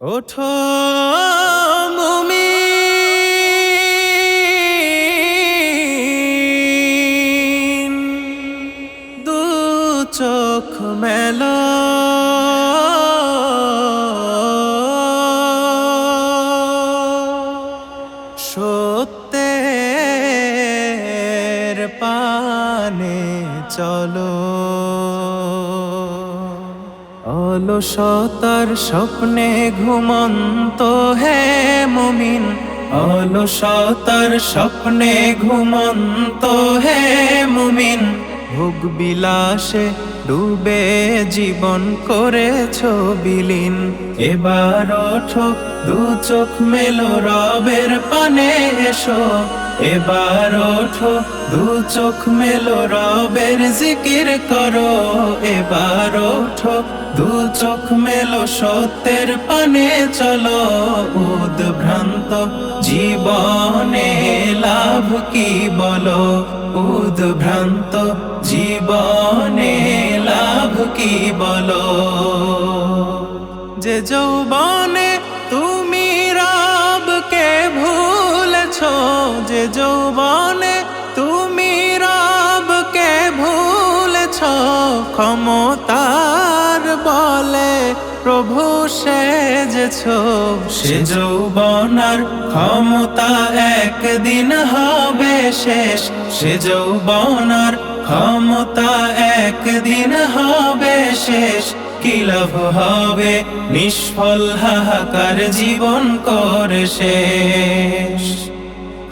ওঠো মুমিন। দু চোখ মেলো। সত্যের পানে চলো। অলসতার স্বপ্নে ঘুমন্ত হে মুমিন। অলসতার স্বপ্নে ঘুমন্ত হে মুমিন। ভোগ বিলাসে ডুবে জীবন করেছ বিলীন। এবার ওঠো, দু চোখ মেলো রবের পানে এসো। এবার ওঠো, দু চোখ মেলো, রবের জিকির করো। এবার ওঠো, দু চোখ মেলো, সত্যের পানে চলো। উদ্ভ্রান্ত জীবনে লাভ কি বলো? উদ্ভ্রান্ত জীবনে লাভ কি বলো? যে যৌবনে যৌবনে তুমি রবকে ভুলেছ, ক্ষমতার বলে প্রভু সেজেছ। সে যৌবনার ক্ষমতা একদিন হবে শেষ। সে যৌবনার ক্ষমতা একদিন হবে শেষ। কি লাভ হবে? নিষ্ফল হাহাকার জীবন করে শেষ।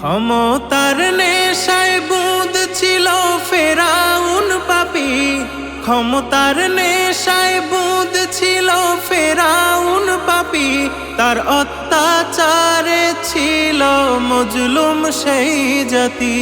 ক্ষমতার নেশায় বুধ ছিল ফেরাউন পাপি। ক্ষমতার নেশায় বুধ ছিল ফেরাউন পাপি। তার অত্যাচারে ছিল মজলুম সেই জাতি।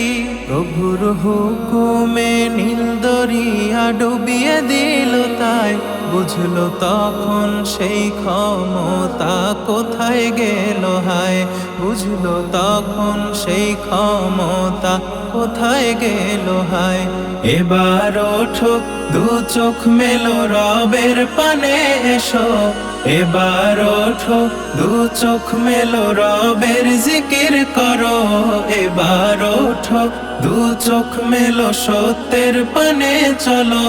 প্রভুর হুকুমে নীল দরিয়া ডুবিয়ে দিল তাই। বুঝলো তখন সেই ক্ষমতা কোথায় গেল হায়। বুঝলো তখন সেই ক্ষমতা কোথায় গেল, হায়? এবার ওঠো, দু চোখ মেলো, রবের পানে এসো। এবার ওঠো, দু চোখ মেলো, রবের জিকির করো। এবার ওঠো, দু চোখ মেলো, সত্যের পানে চলো।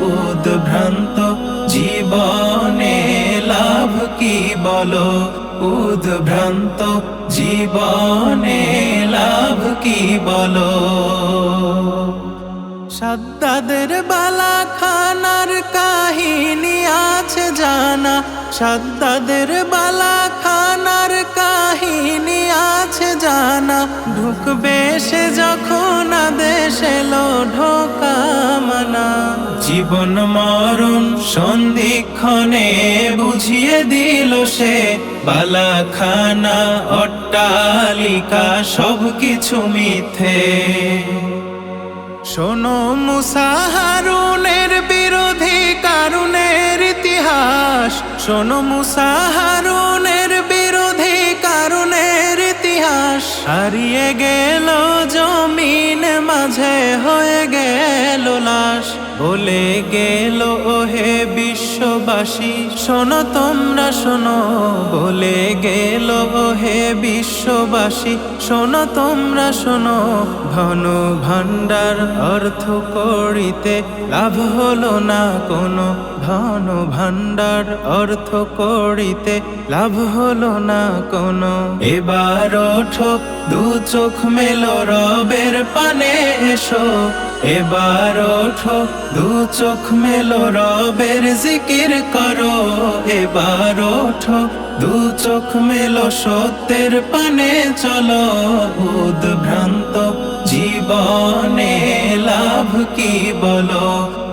উদ্ভ্রান্ত জীবনে কি বলো, উদ্ভ্রান্ত জীবনে লাভ কি বলো? সাদ্দাদের বালা খানার কাহিনী আছে জানা, সাদ্দাদের বালা খানার কাহিনী আছে জানা, ঢুকবে সে যখন আদেশ এলো ঢোকা মানা। জীবন মরণ সন্ধিক্ষণে বুঝিয়ে দিল সে, বালাখানা, অট্টালিকা সব কিছু মিথে শোনো মুসাহারুনের বিরোধী কারুনের ইতিহাস, শোনো মুসাহারুনের হারিয়ে গেল জমিন মাঝে হয়ে গেল লাশ। বলে গেল ওহে বিশ্ববাসী শোনো, তোমরা শোনো, বলে গেল ওহে বিশ্ববাসী। শোনো, তোমরা শোনো, ধন ভাণ্ডার অর্থ করিতে লাভ হলো না কোনো। ধন ভাণ্ডার অর্থ করিতে লাভ হলো না কোনো। এবার ওঠো, দু চোখ মেলো, রবের পানে এসো। এবার ওঠো, দু চোখ মেলো, রবের জিকির করো। এবার ওঠো, দু চোখ মেলো সত্যের পানে, চলো উদ্ভ্রান্ত জীবনে লাভ কি বলো?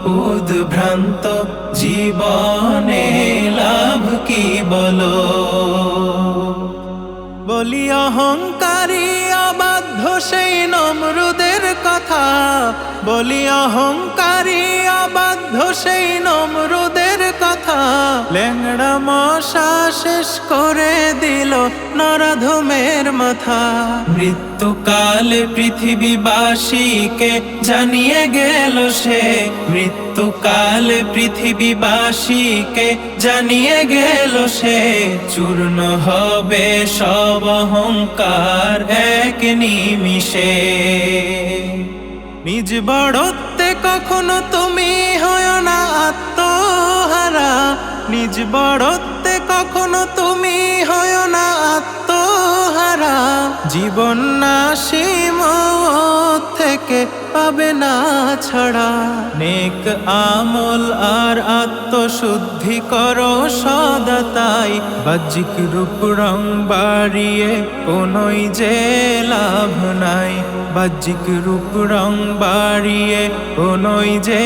উদ্ভ্রান্ত জীবনে লাভ কি বলো? বলি অহংকারী অবাধ্য সেই নমরুদের কথা। বলি অহংকারী অবাধ্য সেই কথা ল্যাংড়া মশা শেষ করে দিল নরাধমের মাথা। মৃত্যুকালে পৃথিবীবাসীকে জানিয়ে গেল সে। মৃত্যুকালে পৃথিবীবাসীকে জানিয়ে গেল সে। চূর্ণ হবে সব অহংকার এক নিমিষে। নিজ বড়ত্বে কখনো তুমি নিজ বড়ত্বে কখনো তুমি হয় না আত্মহারা জীবন নাশি থেকে পাবে না ছাড়া। নেক আমল আর আত্মশুদ্ধি করো সদা তাই। বাহ্যিক রূপ রং বাড়িয়ে কোনোই যে লাভ নাই। বাহ্যিক রূপ রং বাড়িয়ে কোনোই যে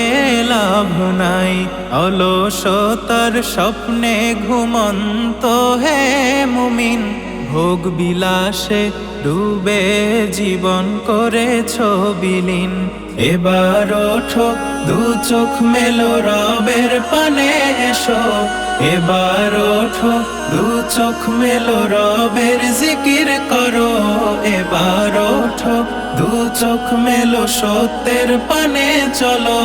লাভ নাই। অলসতার স্বপ্নে ঘুমন্ত হে মুমিন। ভোগ বিলাসে ডুবে জীবন করেছ বিলীন। এবার ওঠো, দু চোখ মেলো রবের পানে এসো। এবার ওঠো, দু চোখ মেলো রবের জিকির করো। এবার ওঠো, দু চোখ মেলো সত্যের পানে চলো।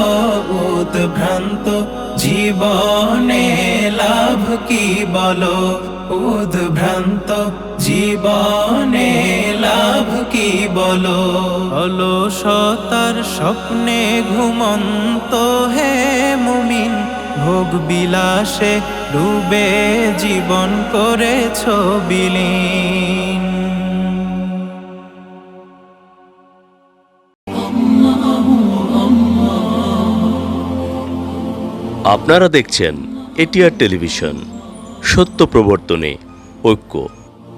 উদ্ভ্রান্ত জীবনে লাভ কি বলো? উদ্ভ্রান্ত জীবনে লাভ কি বলো? অলসতার স্বপ্নে ঘুমন্ত হে মুমিন ভোগ বিলাসে ডুবে জীবন করেছ বিলীন। আপনারা দেখছেন এটিআর টেলিভিশন সত্য প্রবর্তনে ঐক্য।